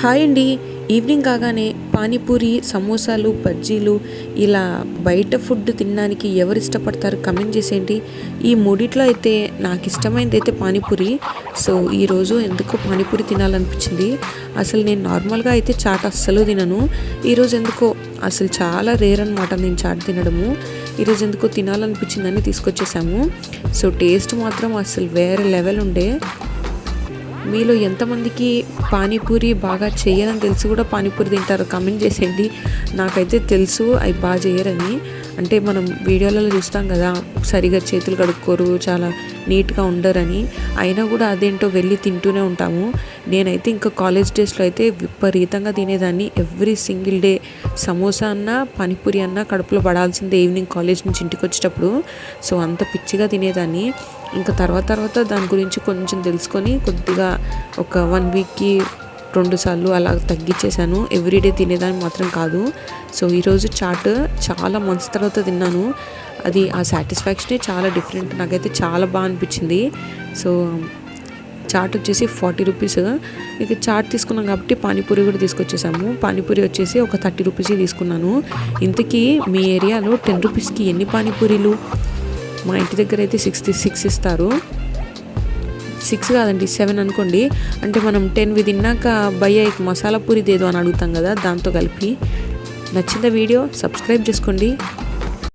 Hi అండి. Evening కాగానే పానీపూరి సమోసాలు బజ్జీలు ఇలా బయట ఫుడ్ తినడానికి ఎవరు ఇష్టపడతారు కమెంట్ చేసేయండి. ఈ మూడిట్లో అయితే నాకు ఇష్టమైనది అయితే పానీపూరి. సో ఈరోజు ఎందుకో పానీపూరి తినాలనిపించింది? అసలు నేను నార్మల్గా అయితే చాట్ అస్సలు తినను. ఈరోజు ఎందుకో అసలు చాలా రేర్ అనమాట నేను చాట్ తినడము. ఈరోజు ఎందుకో తినాలనిపించిందని తీసుకొచ్చేసాము. సో టేస్ట్ మాత్రం అసలు వేరే లెవెల్ ఉండే. మీలో ఎంతమందికి పానీపూరి బాగా చేయరని తెలిసి కూడా పానీపూరి తింటారు. కమెంట్ చేసేయండి. నాకైతే తెలుసు అవి బాగా చేయరని అంటే మనం వీడియోలలో చూస్తాం కదా సరిగా చేతులు కడుక్కోరు చాలా నీట్గా ఉండరని. అయినా కూడా అదేంటో వెళ్ళి తింటూనే ఉంటాము. నేనైతే ఇంకా కాలేజ్ డేస్లో అయితే విపరీతంగా తినేదాన్ని. ఎవ్రీ సింగిల్ డే సమోసా అన్న పానీపూరి అన్న కడుపులో పడాల్సిందే ఈవినింగ్ కాలేజ్ నుంచి ఇంటికి వచ్చేటప్పుడు. సో అంత పిచ్చిగా తినేదాన్ని. ఇంకా తర్వాత తర్వాత దాని గురించి కొంచెం తెలుసుకొని కొద్దిగా ఒక వన్ వీక్కి రెండు సార్లు అలా తగ్గించేశాను. ఎవ్రీడే తినేదాన్ని మాత్రం కాదు. సో ఈరోజు చాట్ చాలా మంత్స్ తర్వాత తిన్నాను. అది ఆ సాటిస్ఫాక్షనే చాలా డిఫరెంట్ నాకైతే చాలా బాగా అనిపించింది. సో చాట్ వచ్చేసి ఫార్టీ రూపీస్ ఇక చాట్ తీసుకున్నాం కాబట్టి పానీపూరి కూడా తీసుకొచ్చేసాము. పానీపూరి వచ్చేసి ఒక థర్టీ రూపీస్ తీసుకున్నాను. ఇంతకీ మీ ఏరియాలో టెన్ రూపీస్కి ఎన్ని పానీపూరీలు? మా ఇంటి దగ్గర అయితే సిక్స్టీ సిక్స్ ఇస్తారు. సిక్స్ కాదండి సెవెన్ అనుకోండి. అంటే మనం టెన్వి తిన్నాక భయ్య మసాలా పూరి దేదో అని అడుగుతాం కదా దాంతో కలిపి. నచ్చిన వీడియో? సబ్స్క్రైబ్ చేసుకోండి.